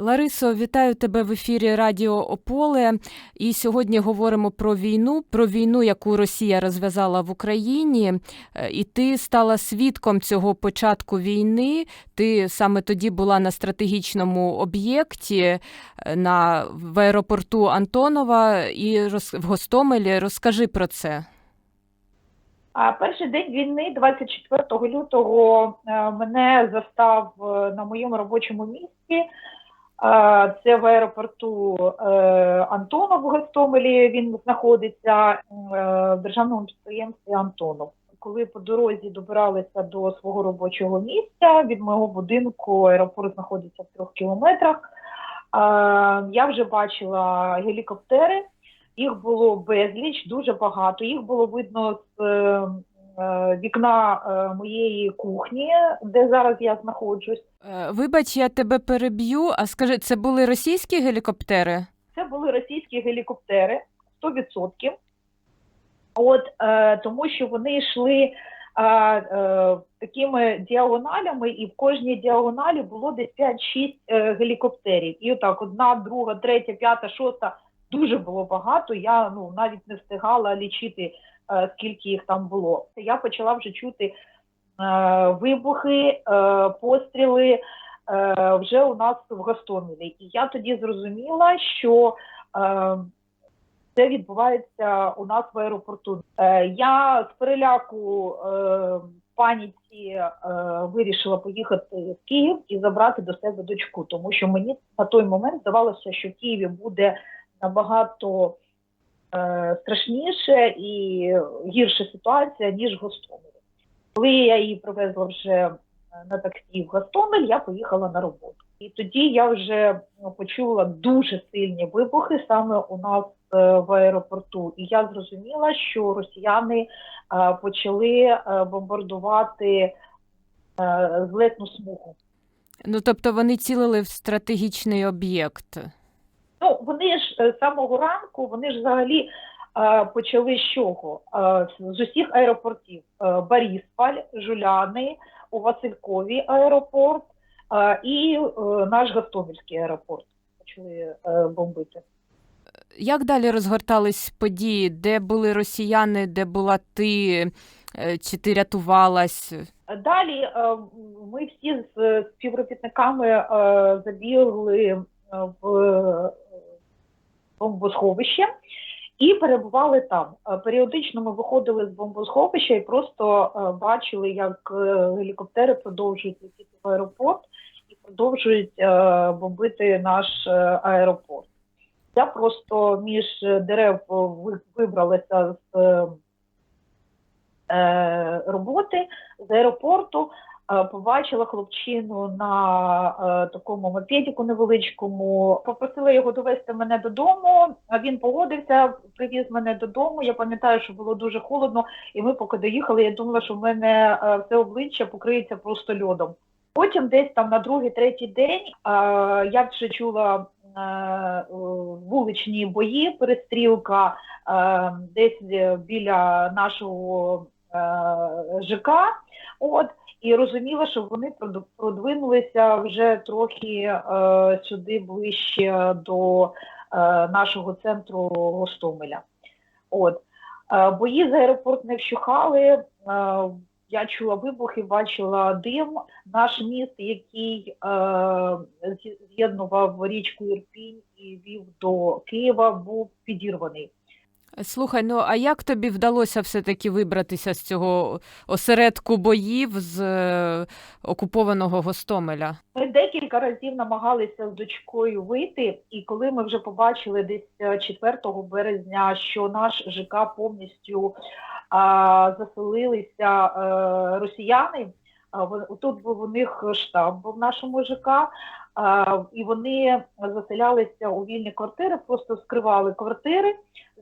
Ларисо, вітаю тебе в ефірі Радіо Ополе. І сьогодні говоримо про війну, про війну, яку Росія розв'язала в Україні. Е, І ти стала свідком цього початку війни. Ти саме тоді була на стратегічному об'єкті е, на в аеропорту Антонова і роз, в Гостомелі. Розкажи про це. А перший день війни, 24 лютого, е, мене застав на моєму робочому місці. Це в аеропорту е, Антонов в Гостомелі. Він знаходиться е, в державному підприємстві Антонов. Коли по дорозі добиралися до свого робочого місця, від мого будинку аеропорт знаходиться в трьох кілометрах. Я вже бачила гелікоптери. Їх було безліч, дуже багато. Їх було видно з е, вікна е, моєї кухні, де зараз я знаходжусь. Е, Вибач, я тебе переб'ю. А скажи, це були російські гелікоптери? Це були російські гелікоптери 100%. От, е, тому що вони йшли е, е, такими діагоналями, і в кожній діагоналі було десь 5-6 е, гелікоптерів. І отак, одна, друга, третя, п'ята, шоста, дуже було багато. Я ну, навіть не встигала лічити, е, скільки їх там було. Я почала вже чути е, вибухи, е, постріли е, вже у нас в Гостомелі. І я тоді зрозуміла, що е, це відбувається у нас в аеропорту. Е, я з переляку е, паніці е, вирішила поїхати в Київ і забрати до себе дочку, тому що мені на той момент здавалося, що в Києві буде набагато е, страшніше і гірша ситуація, ніж в Гостомелі. Коли я її привезла вже е, на таксі в Гостомель, я поїхала на роботу. І тоді я вже ну, почула дуже сильні вибухи саме у нас е, в аеропорту. І я зрозуміла, що росіяни е, почали е, бомбардувати е, злетну смугу. Ну тобто вони цілили в стратегічний об'єкт. Ну, вони ж е, з самого ранку, вони ж взагалі е, почали з чого? Е, з усіх аеропортів. Е, Борисполь, Жуляни, у Василькові аеропорт е, і е, наш Гостомельський аеропорт почали е, бомбити. Як далі розгортались події? Де були росіяни, де була ти, Е, чи ти рятувалась? Далі е, ми всі з співробітниками забігли в бомбосховище і перебували там. Е, Періодично ми виходили з бомбосховища і просто е, бачили, як е, гелікоптери продовжують летіти в аеропорт і продовжують бомбити наш аеропорт. Я просто між дерев вибралася з роботи з аеропорту. Е, Побачила хлопчину на е, такому мопедіку невеличкому. Попросила його довести мене додому. Він погодився, привіз мене додому. Я пам'ятаю, що було дуже холодно, і ми поки доїхали. Я думала, що в мене е, все обличчя покриється просто льодом. Потім, десь там на другий, третій день, я вже чула вуличні бої, перестрілка десь біля нашого ЖК. От і розуміла, що вони продвинулися вже трохи е, сюди ближче до е, нашого центру Гостомеля. От е, бої з аеропорт не вщухали. Я чула вибухи, бачила дим. Наш міст, який з'єднував річку Ірпінь і вів до Києва, був підірваний. Слухай, ну а як тобі вдалося все-таки вибратися з цього осередку боїв з е, окупованого Гостомеля? Ми декілька разів намагалися з дочкою вийти, і коли ми вже побачили десь е, 4 березня, що наш ЖК повністю а, заселилися е, росіяни, а, тут був у них штаб був в нашому ЖК, а, і вони заселялися у вільні квартири, просто скривали квартири,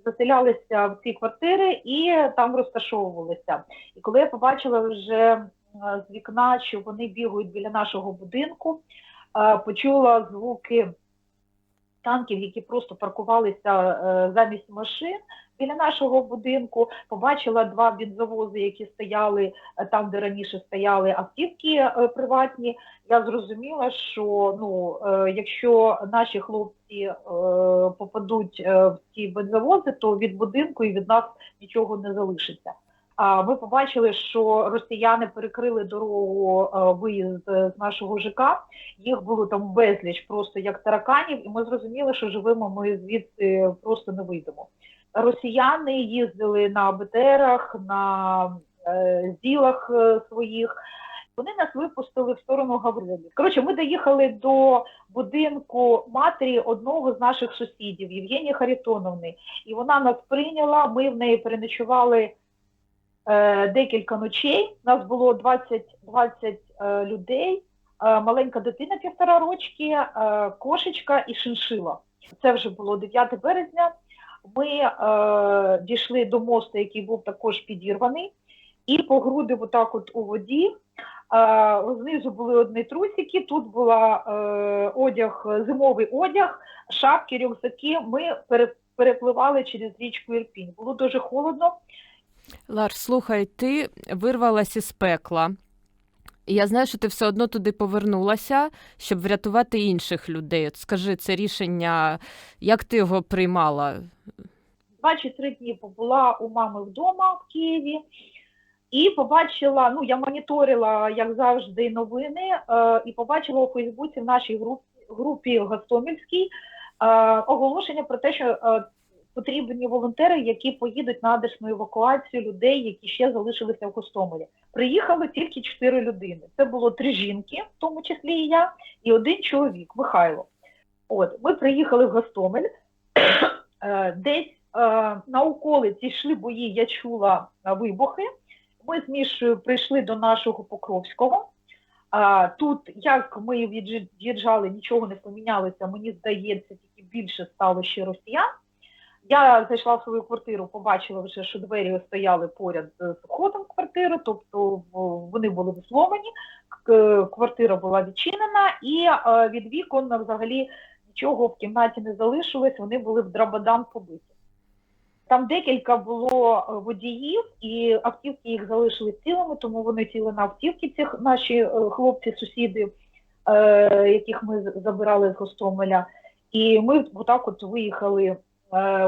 заселялися в ці квартири і там розташовувалися. І коли я побачила вже з вікна, що вони бігають біля нашого будинку, почула звуки танків, які просто паркувалися е, замість машин. Біля нашого будинку, побачила два бензовози, які стояли е, там, де раніше стояли автівки е, приватні. Я зрозуміла, що ну, е, якщо наші хлопці попадуть в ці бензовози, то від будинку і від нас нічого не залишиться. А ми побачили, що росіяни перекрили дорогу виїзд з нашого ЖК. Їх було там безліч, просто як тараканів, і ми зрозуміли, що живими ми звідси просто не вийдемо. Росіяни їздили на БТРах, на е, зілах е, своїх. Вони нас випустили в сторону Гаврилів. Коротше, ми доїхали до будинку матері одного з наших сусідів, Євгенії Харитоновни, і вона нас прийняла. Ми в неї переночували е, декілька ночей. Нас було 20, 20 е, людей, е, маленька дитина півтора рочки, е, кошечка і шиншила. Це вже було 9 березня. Ми е, дійшли до мосту, який був також підірваний, і по груди отак от у воді. Е, знизу були одні трусики, тут була е, одяг, зимовий одяг, шапки, рюкзаки. Ми перепливали через річку Ірпінь. Було дуже холодно. Лар, слухай, ти вирвалася з пекла. І я знаю, що ти все одно туди повернулася, щоб врятувати інших людей. От скажи, це рішення, як ти його приймала? Два чи три дні побула у мами вдома в Києві і побачила, ну я моніторила, як завжди, новини, е, і побачила у Фейсбуці в нашій групі, групі Гостомельській е, оголошення про те, що е, потрібні волонтери, які поїдуть на адресну евакуацію людей, які ще залишилися в Гостомелі. Приїхало тільки чотири людини. Це було три жінки, в тому числі і я, і один чоловік, Михайло. От, ми приїхали в Гостомель. Е, Десь е, на околиці йшли бої, я чула вибухи. Ми з Мішою прийшли до нашого Покровського. А, тут, як ми від'їждж- від'їжджали, нічого не помінялося, мені здається, тільки більше стало ще росіян. Я зайшла в свою квартиру, побачила вже, що двері стояли поряд з входом в квартиру, тобто вони були зломані, квартира була відчинена, і е, від вікон взагалі нічого в кімнаті не залишилось, вони були в драбадан побиті. Там декілька було е, водіїв, і автівки їх залишили цілими, тому вони сіли на автівки, цих наші е, хлопці-сусіди, яких ми забирали з Гостомеля. І ми отак от виїхали,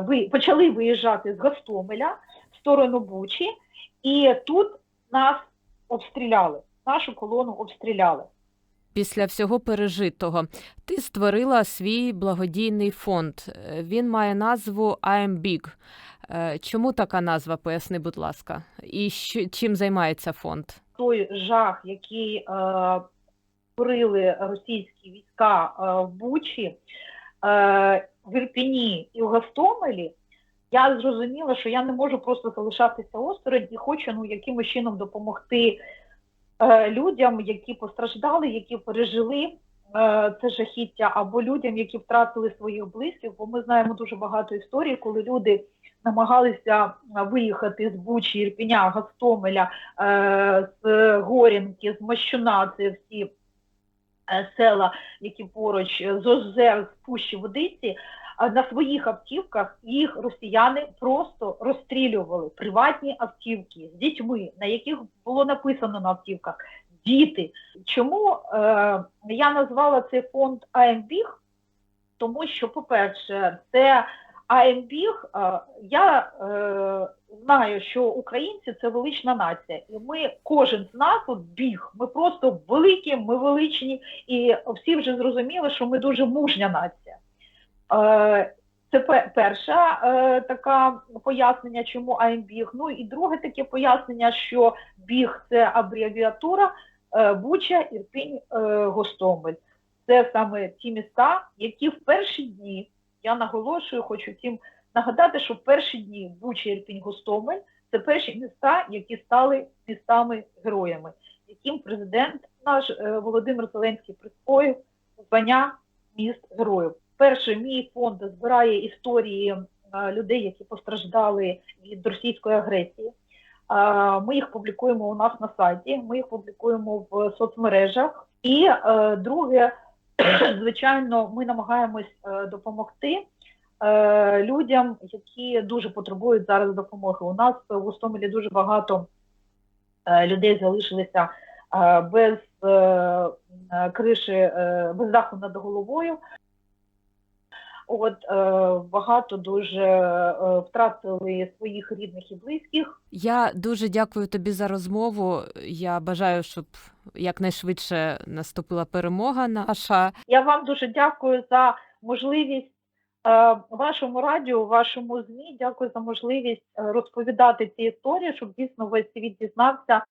ви, почали виїжджати з Гостомеля в сторону Бучі, і тут нас обстріляли, нашу колону обстріляли. Після всього пережитого ти створила свій благодійний фонд. Е, Він має назву I'm Big. Е, Чому така назва? Поясни, будь ласка. І що, чим займається фонд? той жах, який е, творили російські війська е, в Бучі, е, в Ірпіні і в Гостомелі, я зрозуміла, що я не можу просто залишатися осторонь і хочу ну, якимось чином допомогти е, людям, які постраждали, які пережили е, це жахіття, або людям, які втратили своїх близьких, бо ми знаємо дуже багато історій, коли люди намагалися е, виїхати з Бучі, Ірпіня, Гостомеля, е, з Горінки, з Мощуна, це всі села, які поруч е, з озер, з пущі водиці, на своїх автівках їх росіяни просто розстрілювали. Приватні автівки з дітьми, на яких було написано на автівках діти. Чому е, я назвала цей фонд АМБІГ? Тому що, по-перше, це АМБІГ, я е, знаю, що українці це велична нація, і ми, кожен з нас от біг, ми просто великі, ми величні, і всі вже зрозуміли, що ми дуже мужня нація. Е, це пе- перше е, таке пояснення, чому АМБІГ. Ну і друге таке пояснення, що біг це абревіатура Буча, Ірпінь, Гостомель. Це саме ті міста, які в перші дні, я наголошую, хочу всім нагадати, що в перші дні Буча, Ірпінь, Гостомель це перші міста, які стали містами-героями, яким президент наш е, Володимир Зеленський присвоїв звання міст героїв. Перше, мій фонд збирає історії е, людей, які постраждали від російської агресії. Ми їх публікуємо у нас на сайті, ми їх публікуємо в соцмережах. І е, друге, звичайно, ми намагаємось е, допомогти е, людям, які дуже потребують зараз допомоги. У нас в Гостомелі дуже багато е, людей залишилися без криші, без даху над головою. От е, багато дуже е, втратили своїх рідних і близьких. Я дуже дякую тобі за розмову. Я бажаю, щоб якнайшвидше наступила перемога наша. Я вам дуже дякую за можливість е, вашому радіо, вашому ЗМІ. Дякую за можливість розповідати ці історії, щоб дійсно весь світ дізнався